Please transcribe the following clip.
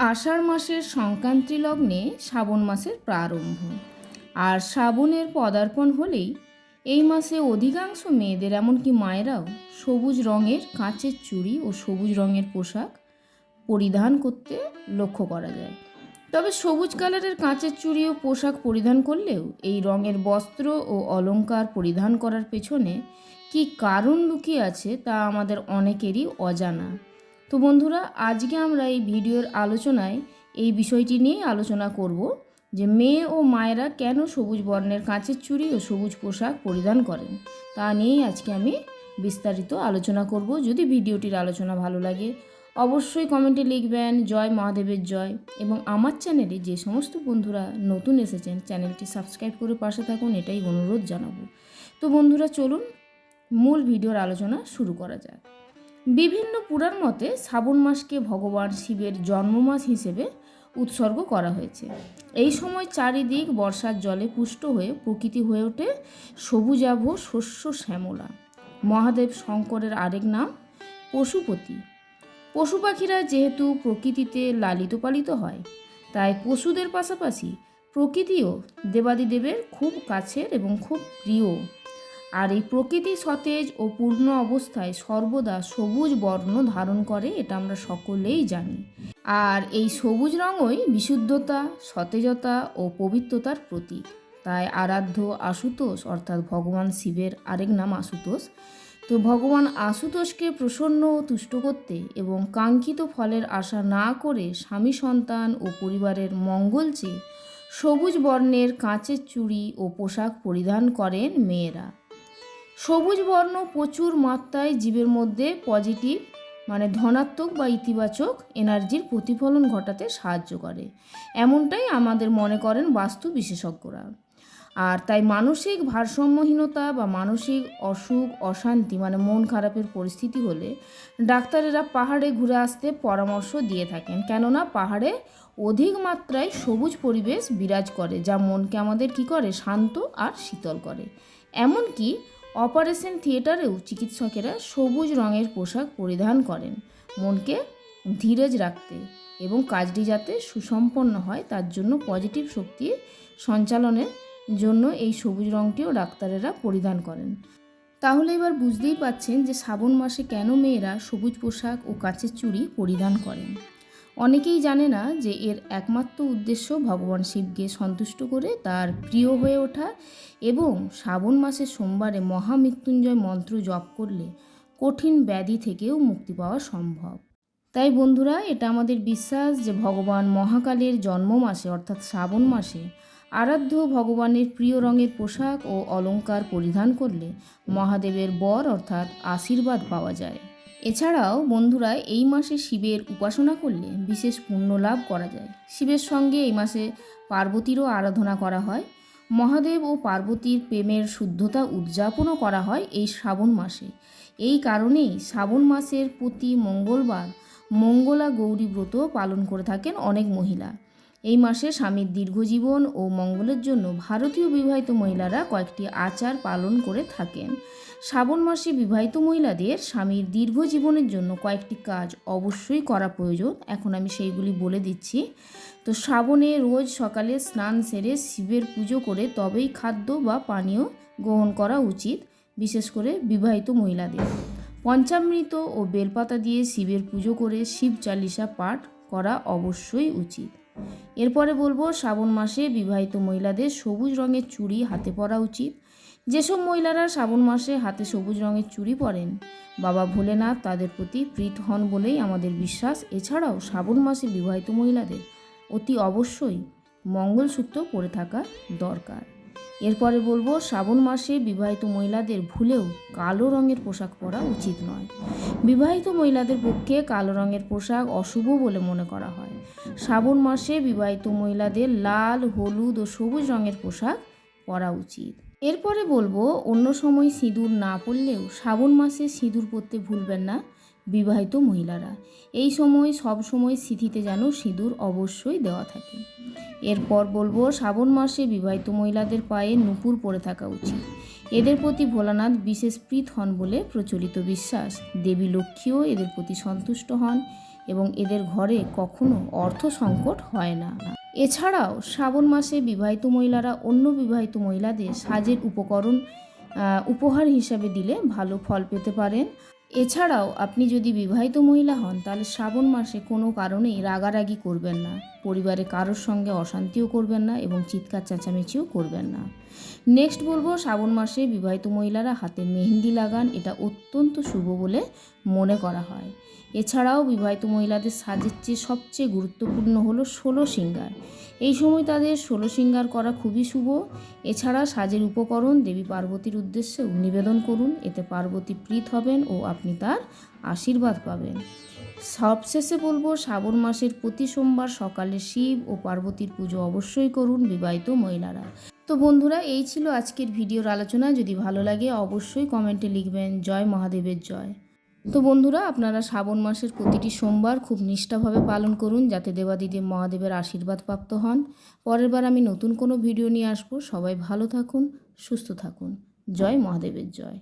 আষাঢ় মাসের সংক্রান্তি লগ্নে শ্রাবণ মাসের প্রারম্ভ। আর শ্রাবণের পদার্পণ হলেই এই মাসে অধিকাংশ মেয়েদের, এমনকি মায়েরাও, সবুজ রঙের কাঁচের চুড়ি ও সবুজ রঙের পোশাক পরিধান করতে লক্ষ্য করা যায়। তবে সবুজ কালারের কাঁচের চুড়ি ও পোশাক পরিধান করলেও এই রঙের বস্ত্র ও অলংকার পরিধান করার পেছনে কি কারণ লুকিয়ে আছে তা আমাদের অনেকেরই অজানা। তো বন্ধুরা, আজকে আমরা এই ভিডিওর আলোচনায় এই বিষয়টি নিয়ে আলোচনা করব যে মেয়ে ও মায়েরা কেন সবুজ বর্ণের কাঁচের চুড়ি ও সবুজ পোশাক পরিধান করেন? তা নিয়েই আজকে আমি বিস্তারিত আলোচনা করব। যদি ভিডিওটির আলোচনা ভালো লাগে, অবশ্যই কমেন্টে লিখবেন, জয় মহাদেবের জয়। এবং আমার চ্যানেলে যে সমস্ত বন্ধুরা নতুন এসেছেন, চ্যানেলটি সাবস্ক্রাইব করে পাশে থাকুন, এটাই অনুরোধ জানাব। তো বন্ধুরা, চলুন মূল ভিডিওর আলোচনা শুরু করা যাক। বিভিন্ন পুরাণ মতে শ্রাবণ মাসকে ভগবান শিবের জন্মমাস হিসেবে উৎসর্গ করা হয়েছে। এই সময় চারিদিক বর্ষার জলে পুষ্ট হয়ে প্রকৃতি হয়ে ওঠে সবুজাভ শস্য শ্যামলা। মহাদেব শঙ্করের আরেক নাম পশুপতি। পশু পাখিরা যেহেতু প্রকৃতিতে লালিত পালিত হয়, তাই পশুদের পাশাপাশি প্রকৃতিও দেবাদিদেবের খুব কাছের এবং খুব প্রিয়। আর এই প্রকৃতি সতেজ ও পূর্ণ অবস্থায় সর্বদা সবুজ বর্ণ ধারণ করে, এটা আমরা সকলেই জানি। আর এই সবুজ রঙই বিশুদ্ধতা, সতেজতা ও পবিত্রতার প্রতীক। তাই আরাধ্য আশুতোষ, অর্থাৎ ভগবান শিবের আরেক নাম আশুতোষ। তো ভগবান আশুতোষকে প্রসন্ন ও তুষ্ট করতে এবং কাঙ্ক্ষিত ফলের আশা না করে স্বামী সন্তান ও পরিবারের মঙ্গল চেয়ে সবুজ বর্ণের কাঁচের চুড়ি ও পোশাক পরিধান করেন মেয়েরা। সবুজ বর্ণ প্রচুর মাত্রায় জীবের মধ্যে পজিটিভ মানে ধনাত্মক বা ইতিবাচক এনার্জির প্রতিফলন ঘটাতে সাহায্য করে। এমনটাই আমাদের মনে করেন বাস্তু বিশেষজ্ঞরা। আর তাই মানসিক ভারসাম্যহীনতা বা মানসিক অসুখ, অশান্তি মানে মন খারাপের পরিস্থিতি হলে ডাক্তারেরা পাহাড়ে ঘুরে আসতে পরামর্শ দিয়ে থাকেন। কেননা পাহাড়ে অধিক মাত্রায় সবুজ পরিবেশ বিরাজ করে, যা মনকে আমাদের কি করে? শান্ত আর শীতল করে। এমনকি অপারেশন থিয়েটারেও চিকিৎসকেরা সবুজ রঙের পোশাক পরিধান করেন। মনকে ধীরজ রাখতে এবং কাজটি যাতে সুসম্পন্ন হয়, তার জন্য পজিটিভ শক্তি সঞ্চালনের জন্য এই সবুজ রঙটিও ডাক্তারেরা পরিধান করেন। তাহলে এবার বুঝতেই পাচ্ছেন যে শ্রাবণ মাসে কেন মেয়েরা সবুজ পোশাক ও কাচের চুড়ি পরিধান করেন। অনেকেই জানে না যে এর একমাত্র উদ্দেশ্য ভগবান শিবকে সন্তুষ্ট করে তার প্রিয় হয়ে ওঠা এবং শ্রাবণ মাসের সোমবারে মহামৃত্যুঞ্জয় মন্ত্র জপ করলে কঠিন ব্যাধি থেকেও মুক্তি পাওয়া সম্ভব। তাই বন্ধুরা, এটা আমাদের বিশ্বাস যে ভগবান মহাকালের জন্ম মাসে অর্থাৎ শ্রাবণ মাসে আরাধ্য ভগবানের প্রিয় রঙের পোশাক ও অলঙ্কার পরিধান করলে মহাদেবের বর অর্থাৎ আশীর্বাদ পাওয়া যায়। এছাড়াও বন্ধুরা এই মাসে শিবের উপাসনা করলে বিশেষ পুণ্য লাভ করা যায়। শিবের সঙ্গে এই মাসে পার্বতীরও আরাধনা করা হয়। মহাদেব ও পার্বতীর প্রেমের শুদ্ধতা উদযাপনও করা হয় এই শ্রাবণ মাসে। এই কারণেই শ্রাবণ মাসের প্রতি মঙ্গলবার মঙ্গলা গৌরী ব্রত পালন করে থাকেন অনেক মহিলা। এই মাসে স্বামীর দীর্ঘজীবন ও মঙ্গলের জন্য ভারতীয় বিবাহিত মহিলারা কয়েকটি আচার পালন করে থাকেন। শ্রাবণ মাসে বিবাহিত মহিলাদের স্বামীর দীর্ঘ জীবনের জন্য কয়েকটি কাজ অবশ্যই করা প্রয়োজন। এখন আমি সেইগুলি বলে দিচ্ছি। তো শ্রাবণে রোজ সকালে স্নান সেরে শিবের পুজো করে তবেই খাদ্য বা পানীয় গ্রহণ করা উচিত, বিশেষ করে বিবাহিত মহিলাদের। পঞ্চামৃত ও বেলপাতা দিয়ে শিবের পুজো করে শিব চালিসা পাঠ করা অবশ্যই উচিত। এরপরে বলব, শ্রাবণ মাসে বিবাহিত মহিলাদের সবুজ রঙের চুড়ি হাতে পরা উচিত। যেসব মহিলারা শ্রাবণ মাসে হাতে সবুজ রঙের চুড়ি পরেন, বাবা ভোলেনাথ তাদের প্রতি প্রীত হন বলেই আমাদের বিশ্বাস। এছাড়াও শ্রাবণ মাসে বিবাহিত মহিলাদের অতি অবশ্যই মঙ্গলসূত্র পরে থাকা দরকার। এরপরে বলব, শ্রাবণ মাসে বিবাহিত মহিলাদের ভুলেও কালো রঙের পোশাক পরা উচিত নয়। বিবাহিত মহিলাদের পক্ষে কালো রঙের পোশাক অশুভ বলে মনে করা হয়। শ্রাবণ মাসে বিবাহিত মহিলাদের লাল, হলুদ ও সবুজ রঙের পোশাক পরা উচিত। এরপরে বলব, অন্য সময় সিঁদুর না পরলেও শ্রাবণ মাসে সিঁদুর পরতে ভুলবেন না বিবাহিত মহিলারা। এই সময় সব সময় সিঁথিতে যেন সিঁদুর অবশ্যই দেওয়া থাকে। এরপর বলব, শ্রাবণ মাসে বিবাহিত মহিলাদের পায়ে নুপুর পরে থাকা উচিত। এদের প্রতি ভোলানাথ বিশেষ প্রীত হন বলে প্রচলিত বিশ্বাস। দেবী লক্ষ্মীও এদের প্রতি সন্তুষ্ট হন এবং এদের ঘরে কখনো অর্থ সংকট হয় না। এছাড়াও শ্রাবণ মাসে বিবাহিত মহিলারা অন্য বিবাহিত মহিলাদের সাজের উপকরণ উপহার হিসাবে দিলে ভালো ফল পেতে পারেন। এছাড়াও আপনি যদি বিবাহিত মহিলা হন, তাহলে শ্রাবণ মাসে কোনো কারণেই রাগারাগি করবেন না। পরিবারে কারোর সঙ্গে অশান্তিও করবেন না এবং চিৎকার চেঁচামেচিও করবেন না। নেক্সট বলব, শ্রাবণ মাসে বিবাহিত মহিলারা হাতে মেহেন্দি লাগান, এটা অত্যন্ত শুভ বলে মনে করা হয়। এছাড়াও বিবাহিত মহিলাদের সাজের চেয়ে সবচেয়ে গুরুত্বপূর্ণ হলো ষোলো সিঙ্গার। এই সময় তাদের ষোলো সিঙ্গার করা খুবই শুভ। এছাড়া সাজের উপকরণ দেবী পার্বতীর উদ্দেশ্যে নিবেদন করুন, এতে পার্বতী প্রীত হবেন ও আপনি তার আশীর্বাদ পাবেন। সবশেষে বলব, শ্রাবণ মাসের প্রতি সোমবার সকালে শিব ও পার্বতীর পুজো অবশ্যই করুন, বিবাহিত মহিলারা। তো বন্ধুরা, এই ছিল আজকের ভিডিওর আলোচনা। যদি ভালো লাগে, অবশ্যই কমেন্টে লিখবেন, জয় মহাদেবের জয়। তো বন্ধুরা, আপনারা শ্রাবণ মাসের প্রতিটি সোমবার খুব নিষ্ঠাভাবে পালন করুন, যাতে দেবাদিদেব মহাদেবের আশীর্বাদ প্রাপ্ত হন। পরের বার আমি নতুন কোনো ভিডিও নিয়ে আসব। সবাই ভালো থাকুন, সুস্থ থাকুন। জয় মহাদেবের জয়।